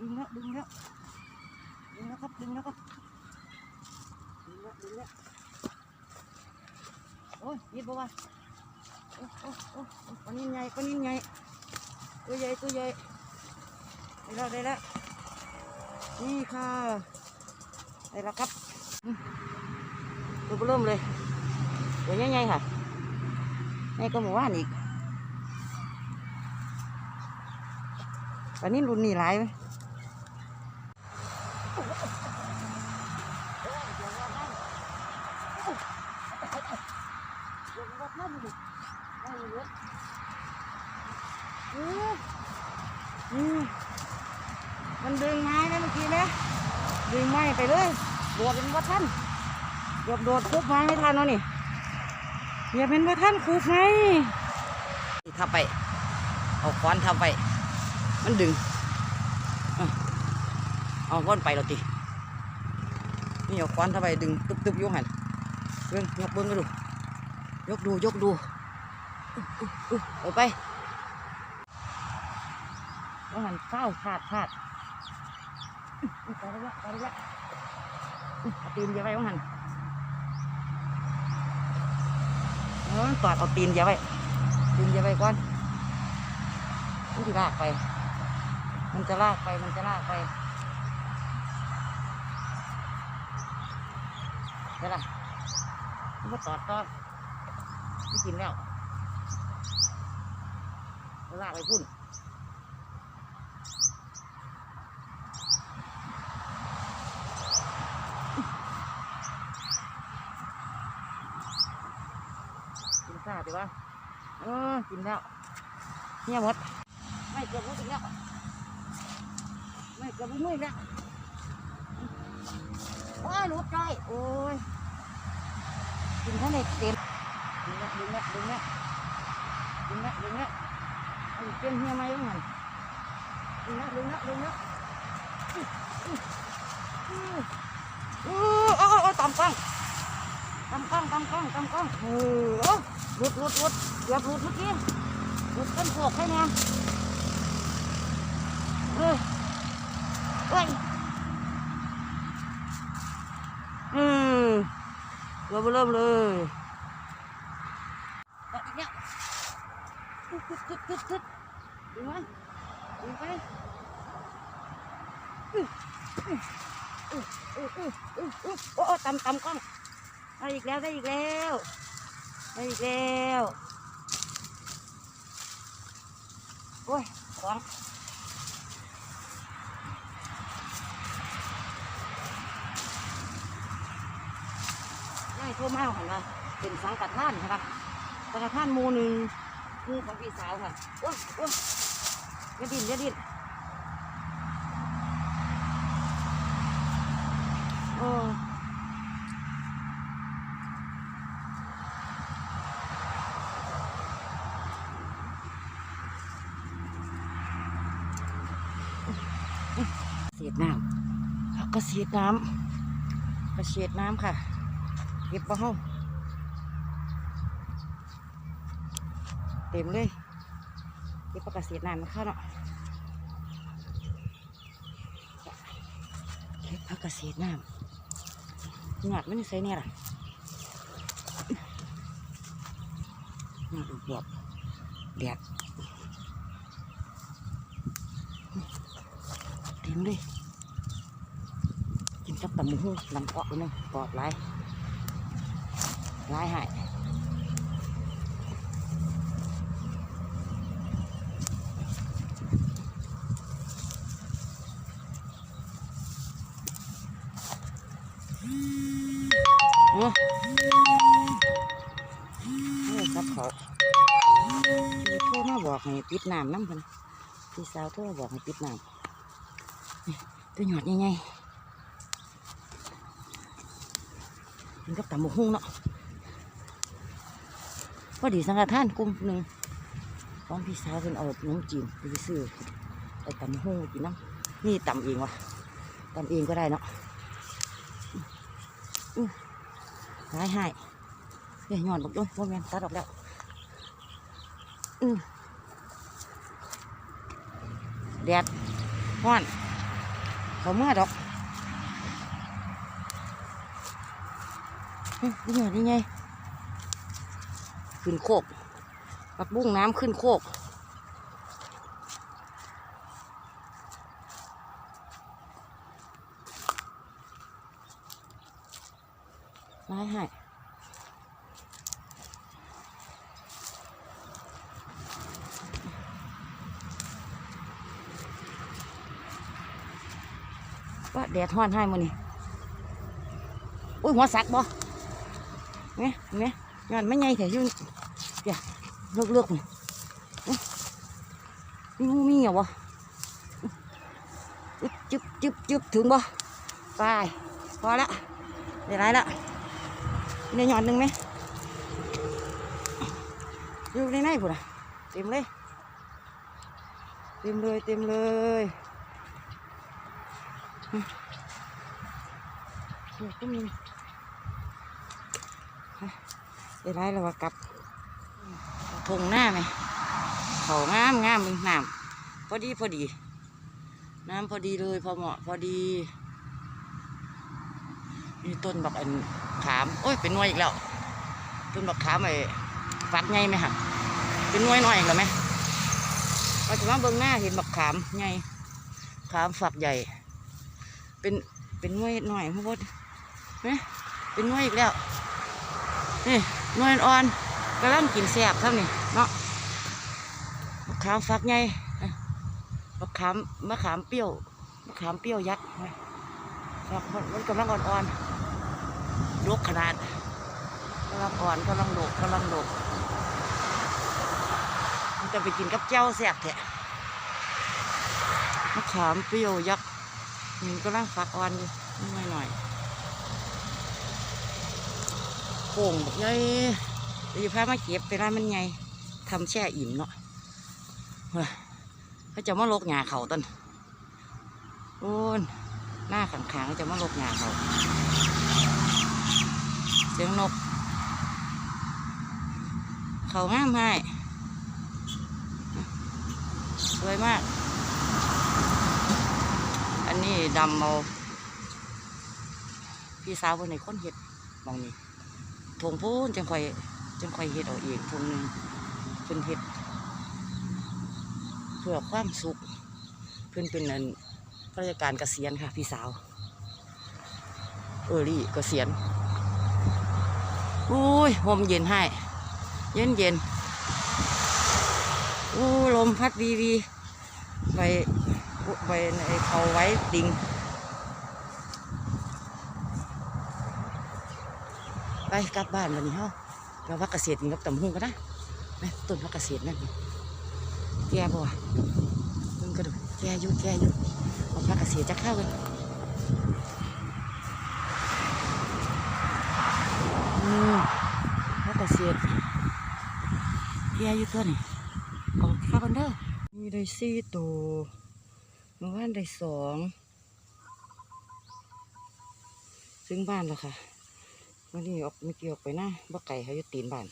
ดึงแล้วดึงแล้วดึงแล้วครับดึงแล้วครับดึงแล้วดึงแล้วโอ้ยยิบบ่วะโอ้โอ้โอ้ปนิ่งใหญ่ปนิ่งใหญ่ตัวใหญ่ตัวใหญ่ได้แล้วได้แล้วนี่ค่ะได้แล้วครับตัวเริ่มเลยตัวใหญ่ๆค่ะนี่ก็หมู่บ้านอีกปนิ่งรุ่นนี้หลายไหม มันดึงไม้นะเมื่อกี้นะดึงไม้ไปเลยโดดเป็นว่าท่านเกือบโดดคุบไม้ไม่ทันแล้วนี่อย่าเป็นว่าท่านคุบไงทับไป เอาค้อนทับไป มันดึง เอาค้อนไปเราตีนี่เอาค้อนทับไปดึงตึบตึบๆอยหันเบิ้งยกเบิ้งก็ดูยกดูยกดูอุ๊ยอุ๊ยอุ๊ยเอาไปว่าหันเฝ้าพลาดพลาดไปแล้วไปแล้วตีนอย่าไว้ว่าหันเออกอดเอาตีนอย่าไว้ตีนอย่าไว้ก่อนมันจะลากไป มันจะลากไปมันจะลากไป เดี๋ยวล่ะมันก็ตอดต่อไม่กินแล้วเอาลากไปพุ่นกินข้าวดีวะเออกินแล้วเนี่ยหมดไม่เกือบรู้สึกแล้วไม่เกือบรู้มือแล้วโอ้ยหลุดใจโอ้ย กินท่านเด็กเต็มดึงแล้วดึงแล้วดึงแล้วดึงแล้วดึงแล้วเอาอีกเต็มเฮียไหมบ้างมันดึงแล้วดึงแล้วดึงแล้วอื้ออื้ออื้ออื้อโอ้โอ้โอ้ต่ำกล้องตำกล้องตำกล้องตำกล้องเออหลุดหลุดหลุดเกือบหลุดเมื่อกี้หลุดต้นโขกให้เนี่ยเออเอ้ยเออ เกือบเริ่มเลยเอาอีกแล้วกึดกึดกึดกึดกึดดึงไว้ดึงไปอืออืออืออืออืออืออือโอ้ตำตำกล้องได้อีกแล้วได้อีกแล้วได้อีกแล้วโอ้ยของนายโทรมาเห็นไหมเป็นสังกัดท่านใช่ปะสังกัดท่านหมูหนึ่งหมูของพี่สาวค่ะโอ้ยโอ้ยอย่าดิ้นอย่าดิ้นโอ้ยเศษน้ำแล้วก็เศษน้ำกระเศษน้ำค่ะ เก็บมาห้องเต็มเลยเก็บปากกระเศษน้ำมาเข้าเนาะเก็บผักกระเศษน้ำหยาดมันใส่เนี่ยล่ะหยาดบวบแดดเต็มเลยกินกับตำมือหูลำเกาะไปนึงกอบหลายหลายหายซับเขาพี่โทรมาบอกให้ปิดน้ำน้ำพันพี่สาวโทรมาบอกให้ปิดน้ำตัวหยอดยังไงมันก็ตำบกหุ่งเนาะ พอดีสังฆทานกลุ่มหนึ่งของพี่สาวเป็นเอาน้ำจีนไปซื้อไปตำหุ่งกินน้ำนี่ตำเองวะตำเองก็ได้เนาะอื้อหายหายเฮ้ยหยอดบอกด้วยว่าแมนตัดออกแล้วอือแดดห้อนเขาเมื่อดอกเฮ้ยนี่ไงนี่ไง ขึ้นโคกปักบุ้งน้ำขึ้นโคก ไล่ให้ว่าแดดห้อนให้มันนี่อุ้ยหัวสักบ่เนี่ยเนี่ย งานไม่ใหญ่แต่ยุ่งเดี๋ยวเลือกเลือกนี่อุ๊ยมีงูมีเหรอบ่อึ๊บจึ๊บจึ๊บจึ๊บ เดี๋ยวได้ไรแล้วว่ากลับทงหน้าไหมเขางามงามมึงน้ำพอดีพอดี น้ำพอดีเลยพอเหมาะพอดี มีต้นบักอันขาม โอ้ยเป็นน่วยอีกแล้วต้นบักขามไอ้ฝักไงไหมครับเป็นน่วยน้อยอีกแล้วไหมเราจะมาเบิ่งหน้าเห็นบักขามไงขามฝักใหญ่ เป็นเป็นน่วยหน่อยพ่อพดเนี่ยเป็นน่วยอีกแล้วนี่ นวยอ่อนกำลังกินแซ่บเท่านี้เนาะบักขามฝักใหญ่เอ้ยบักขามมะขามเปรี้ยวมะขามเปรี้ยวยักษ์เว้ยฝักมันกำลังอ่อนๆลกขนาดกำลังอ่อนกำลังโดกกำลังโดกมันจะไปกินกับเจ้าแซ่บแท้มะขามเปรี้ยวยักษ์มันกำลังฝักอ่อนอยู่นิดหน่อยๆ โป่งบอกยัยเดี๋ยวพามาเก็บไปร้านมันไงทำแช่อิ่มเนาะเฮ้ยเขาจะมาลกหญ้าเขาต้นโอ้นหน้าขังๆเขาจะมาลกหญ้าเขาเสียงนก เขางามให้สวยมาก อันนี้ดำเอาพี่สาวคนไหนคนเห็ดบางนี้ ทงพูนจังคอยจังคอยเห็ดเอาเองทงหนึ่งเป็นเห็ดเพื่อความสุขเพื่อนเป็นนันข้าราชการเกษียณค่ะ พี่สาว เออรี่เกษียณอุ้ยลมเย็นให้ เย็นเย็นอู้ลมพัดวีวีใบใบในเขาไว้ดิง ไปกลับบ้านวันนี้เฮาเราพักเกษตรกินกับตำหุ่งก็ได้ไหมต้นพักเกษตรนั่นแก่บ่มึงก็ดูแก่อยู่แก่อยู่เอาพักเกษตรจะเข้ากันอืมแล้วก็เสียดเฮียอยู่ตัวนี่ออกข้ากันเด้อมีได้สี่ตัวเมื่อวานได้สองซึ่งบ้านแล้วค่ะ วันนี้ออกไม่เกี่ยวออกไปนะบ่ไก่เขาอยู่ตีนบ้าน